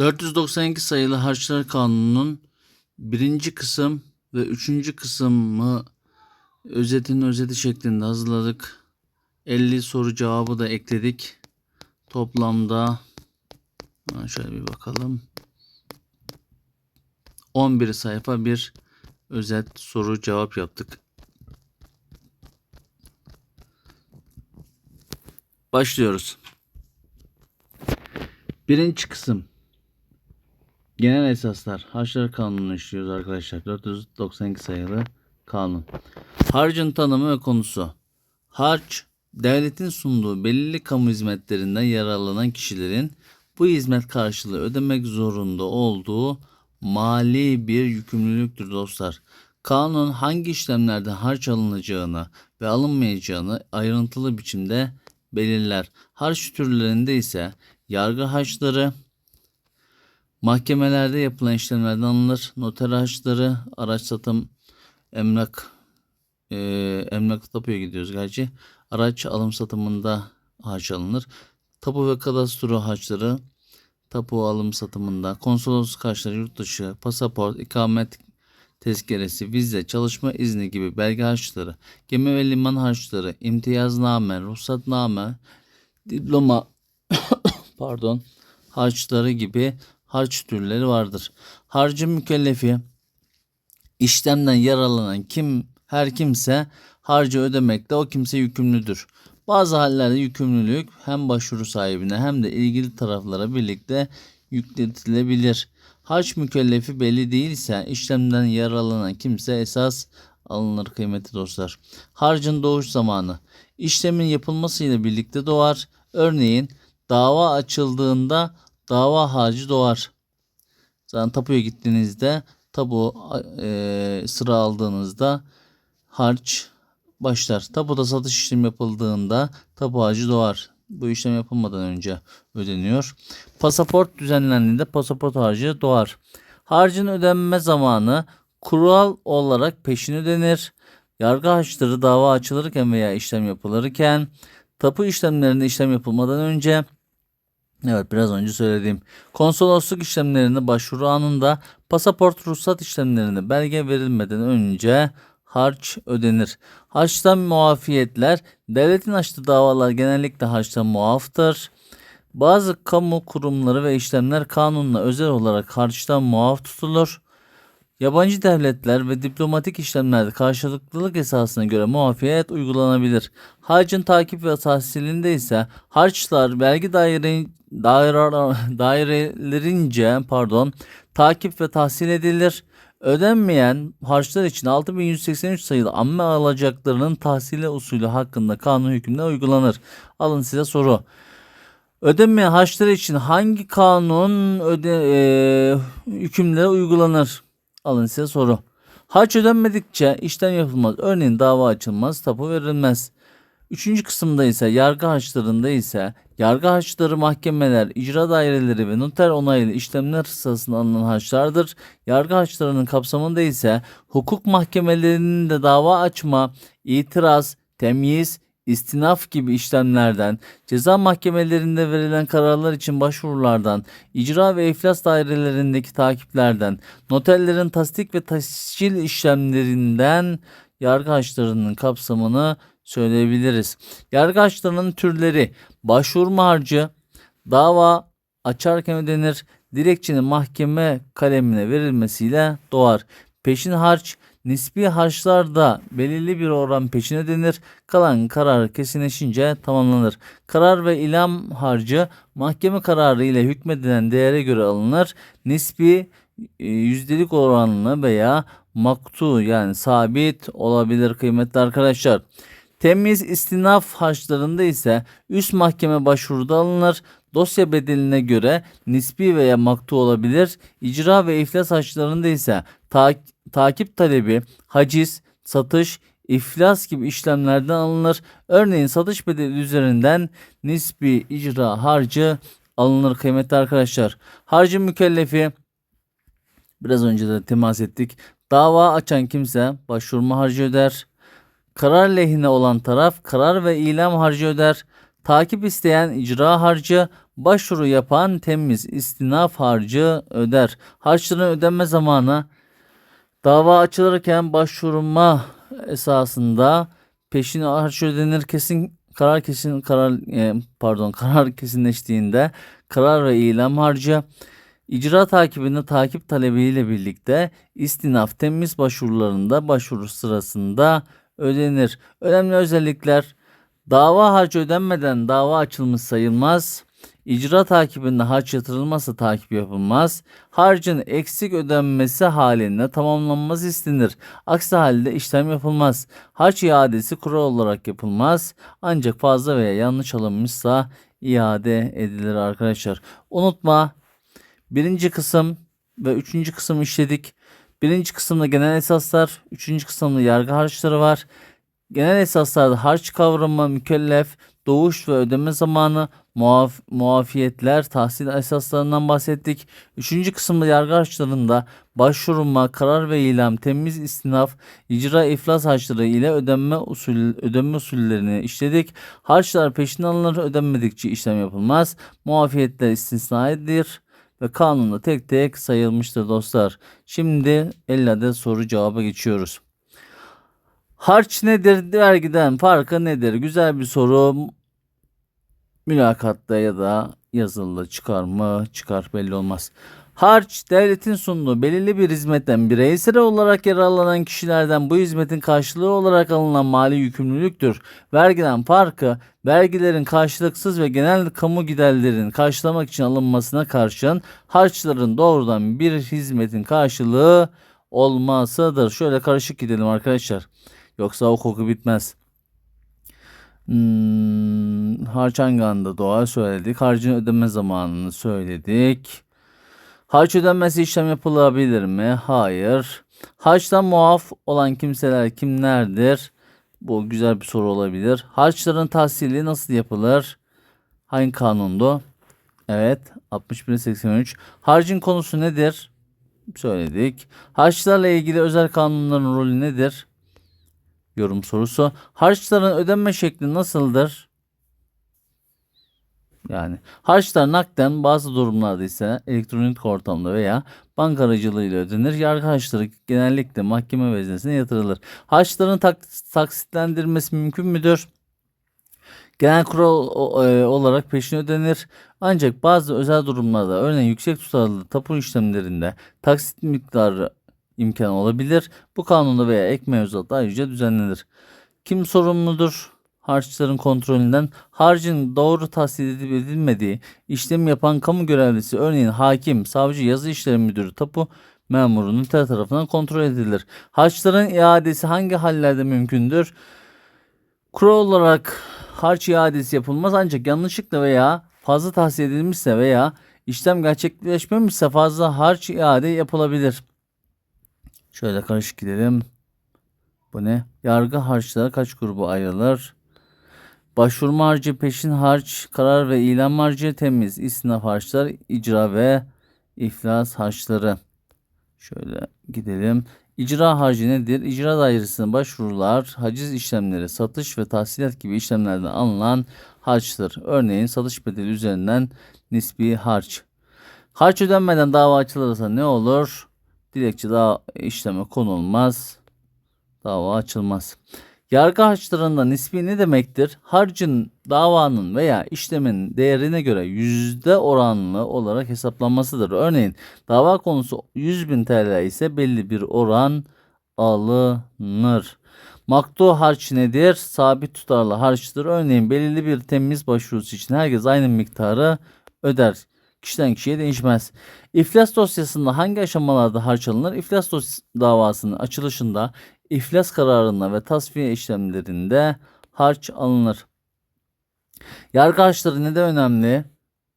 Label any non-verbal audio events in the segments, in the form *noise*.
492 sayılı Harçlar Kanunu'nun birinci kısım ve üçüncü kısmı özetin özeti şeklinde hazırladık. 50 soru cevabı da ekledik. Toplamda şöyle bir bakalım. 11 sayfa bir özet soru cevap yaptık. Başlıyoruz. Birinci kısım. Genel esaslar. Harçlar kanunu işliyoruz arkadaşlar. 492 sayılı kanun. Harcın tanımı ve konusu. Harç, devletin sunduğu belirli kamu hizmetlerinden yararlanan kişilerin bu hizmet karşılığı ödemek zorunda olduğu mali bir yükümlülüktür dostlar. Kanun hangi işlemlerde harç alınacağını ve alınmayacağını ayrıntılı biçimde belirler. Harç türlerinde ise yargı harçları, mahkemelerde yapılan işlemlerden alınır. Noter harçları, araç satım, emlak, e, emlak tapuya gidiyoruz gerçi. Araç alım satımında harç alınır. Tapu ve kadastro harçları, tapu alım satımında, konsolosluk harçları, yurt dışı, pasaport, ikamet tezkeresi, vize, çalışma izni gibi belge harçları, gemi ve liman harçları, imtiyazname, ruhsatname, diploma, *coughs* pardon, harçları gibi harç türleri vardır. Harcın mükellefi işlemden yararlanan kim her kimse harcı ödemekte o kimse yükümlüdür. Bazı hallerde yükümlülük hem başvuru sahibine hem de ilgili taraflara birlikte yükletilebilir. Harç mükellefi belli değilse işlemden yararlanan kimse esas alınır kıymeti dostlar. Harcın doğuş zamanı işlemin yapılmasıyla birlikte doğar. Örneğin dava açıldığında dava harcı doğar. Zaten tapuya gittiğinizde tabu e, sıra aldığınızda harç başlar. Tapuda satış işlemi yapıldığında tapu harcı doğar. Bu işlem yapılmadan önce ödeniyor. Pasaport düzenlendiğinde pasaport harcı doğar. Harcın ödenme zamanı kural olarak peşin ödenir. Yargı harçları dava açılırken veya işlem yapılırken, tapu işlemlerinde işlem yapılmadan önce, evet biraz önce söylediğim konsolosluk işlemlerinde başvuru anında, pasaport ruhsat işlemlerinde belge verilmeden önce harç ödenir. Harçtan muafiyetler, devletin açtığı davalar genellikle harçtan muaftır. Bazı kamu kurumları ve işlemler kanunla özel olarak harçtan muaf tutulur. Yabancı devletler ve diplomatik işlemlerde karşılıklılık esasına göre muafiyet uygulanabilir. Harcın takip ve tahsilinde ise harçlar vergi daire, daire, dairelerince pardon takip ve tahsil edilir. Ödenmeyen harçlar için 6183 sayılı amme alacaklarının tahsili usulü hakkında kanun hükmüne uygulanır. Alın size soru. Ödenmeyen harçlar için hangi kanun öde, e, hükümlere uygulanır? Alın size soru. Harç ödenmedikçe işlem yapılmaz. Örneğin dava açılmaz, tapu verilmez. Üçüncü kısımda ise yargı harçlarında ise yargı harçları mahkemeler, icra daireleri ve noter onaylı işlemler sırasında alınan harçlardır. Yargı harçlarının kapsamında ise hukuk mahkemelerinin de dava açma, itiraz, temyiz, istinaf gibi işlemlerden, ceza mahkemelerinde verilen kararlar için başvurulardan, icra ve iflas dairelerindeki takiplerden, noterlerin tasdik ve tescil işlemlerinden yargı harçlarının kapsamını söyleyebiliriz. Yargı harçlarının türleri başvurma harcı, dava açarken ödenir, dilekçenin mahkeme kalemine verilmesiyle doğar. Peşin harç, nispi harçlarda belirli bir oran peşin ödenir, kalan karar kesinleşince tamamlanır. Karar ve ilam harcı mahkeme kararı ile hükmedilen değere göre alınır. Nispi e, yüzdelik oranlı veya maktu yani sabit olabilir kıymetli arkadaşlar. Temiz istinaf harçlarında ise üst mahkeme başvuruda alınır. Dosya bedeline göre nispi veya maktu olabilir. İcra ve iflas harçlarında ise ta takip talebi, haciz, satış, iflas gibi işlemlerden alınır. Örneğin satış bedeli üzerinden nispi icra harcı alınır kıymetli arkadaşlar. Harcı mükellefi biraz önce de temas ettik. Dava açan kimse başvurma harcı öder. Karar lehine olan taraf karar ve ilam harcı öder. Takip isteyen icra harcı, başvuru yapan temiz istinaf harcı öder. Harçların ödenme zamanı dava açılırken başvurma esasında peşin harç ödenir kesin karar kesin karar e, pardon *laughs* karar kesinleştiğinde karar ve ilam harcı icra takibinde takip talebiyle birlikte istinaf temiz başvurularında başvuru sırasında ödenir. Önemli özellikler dava harcı ödenmeden dava açılmış sayılmaz. İcra takibinde harç yatırılmazsa takip yapılmaz. Harcın eksik ödenmesi halinde tamamlanması istenir. Aksi halde işlem yapılmaz. Harç iadesi kural olarak yapılmaz. Ancak fazla veya yanlış alınmışsa iade edilir arkadaşlar. Unutma birinci kısım ve üçüncü kısım işledik. Birinci kısımda genel esaslar, üçüncü kısımda yargı harçları var. Genel esaslarda harç kavramı, mükellef, doğuş ve ödeme zamanı, muaf, muafiyetler, tahsil esaslarından bahsettik. Üçüncü kısımda yargı harçlarında başvurma, karar ve ilam, temiz istinaf, icra iflas harçları ile ödeme usul ödeme usullerini işledik. Harçlar peşin alınır, ödenmedikçe işlem yapılmaz. Muafiyetler istisna edilir ve kanunda tek tek sayılmıştır dostlar. Şimdi 50 adet soru cevaba geçiyoruz. Harç nedir? Vergiden farkı nedir? Güzel bir soru. Mülakatta ya da yazılı çıkar mı? Çıkar belli olmaz. Harç devletin sunduğu belirli bir hizmetten bireysel olarak yararlanan kişilerden bu hizmetin karşılığı olarak alınan mali yükümlülüktür. Vergiden farkı vergilerin karşılıksız ve genel kamu giderlerini karşılamak için alınmasına karşın harçların doğrudan bir hizmetin karşılığı olmasıdır. Şöyle karışık gidelim arkadaşlar. Yoksa o koku bitmez. Hmm, harç hangi anda doğar söyledik. Harcın ödeme zamanını söyledik. Harç ödenmesi işlem yapılabilir mi? Hayır. Harçtan muaf olan kimseler kimlerdir? Bu güzel bir soru olabilir. Harçların tahsili nasıl yapılır? Hangi kanundu? Evet. 6183. Harcın konusu nedir? Söyledik. Harçlarla ilgili özel kanunların rolü nedir? Yorum sorusu. Harçların ödenme şekli nasıldır? Yani harçlar nakden bazı durumlarda ise elektronik ortamda veya banka aracılığıyla ödenir. Yargı harçları genellikle mahkeme veznesine yatırılır. Harçların tak taksitlendirmesi mümkün müdür? Genel kural e, olarak peşin ödenir. Ancak bazı özel durumlarda örneğin yüksek tutarlı tapu işlemlerinde taksit miktarı imkanı olabilir. Bu kanunda veya ek mevzuatta ayrıca düzenlenir. Kim sorumludur? Harçların kontrolünden harcın doğru tahsil edilip edilmediği işlem yapan kamu görevlisi örneğin hakim, savcı, yazı işleri müdürü, tapu memuru noter tarafından kontrol edilir. Harçların iadesi hangi hallerde mümkündür? Kural olarak harç iadesi yapılmaz ancak yanlışlıkla veya fazla tahsil edilmişse veya işlem gerçekleşmemişse fazla harç iade yapılabilir. Şöyle karışık gidelim. Bu ne? Yargı harçları kaç grubu ayrılır? Başvurma harcı, peşin harç, karar ve ilan harcı, temiz, istinaf harçlar, icra ve iflas harçları. Şöyle gidelim. İcra harcı nedir? İcra dairesine başvurular, haciz işlemleri, satış ve tahsilat gibi işlemlerden alınan harçtır. Örneğin satış bedeli üzerinden nispi harç. Harç ödenmeden dava açılırsa ne olur? Dilekçe daha işleme konulmaz. Dava açılmaz. Yargı harçlarında nispi ne demektir? Harcın davanın veya işlemin değerine göre yüzde oranlı olarak hesaplanmasıdır. Örneğin dava konusu 100 bin TL ise belli bir oran alınır. Maktu harç nedir? Sabit tutarlı harçtır. Örneğin belirli bir temiz başvurusu için herkes aynı miktarı öder. Kişiden kişiye değişmez. İflas dosyasında hangi aşamalarda harç alınır? İflas davasının açılışında iflas kararında ve tasfiye işlemlerinde harç alınır. Yargı harçları neden önemli?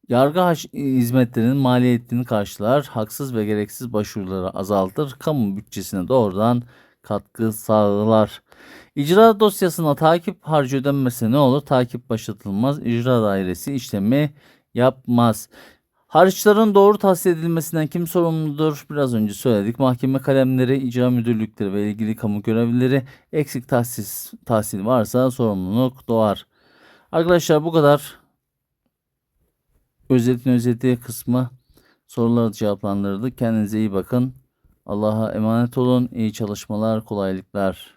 Yargı harç hizmetlerinin maliyetini karşılar, haksız ve gereksiz başvuruları azaltır, kamu bütçesine doğrudan katkı sağlar. İcra dosyasına takip harcı ödenmesi ne olur? Takip başlatılmaz. İcra dairesi işlemi yapmaz. Harçların doğru tahsil edilmesinden kim sorumludur? Biraz önce söyledik. Mahkeme kalemleri, icra müdürlükleri ve ilgili kamu görevlileri eksik tahsis, tahsil varsa sorumluluk doğar. Arkadaşlar bu kadar. Özetin özeti kısmı soruları cevaplandırdık. Kendinize iyi bakın. Allah'a emanet olun. İyi çalışmalar, kolaylıklar.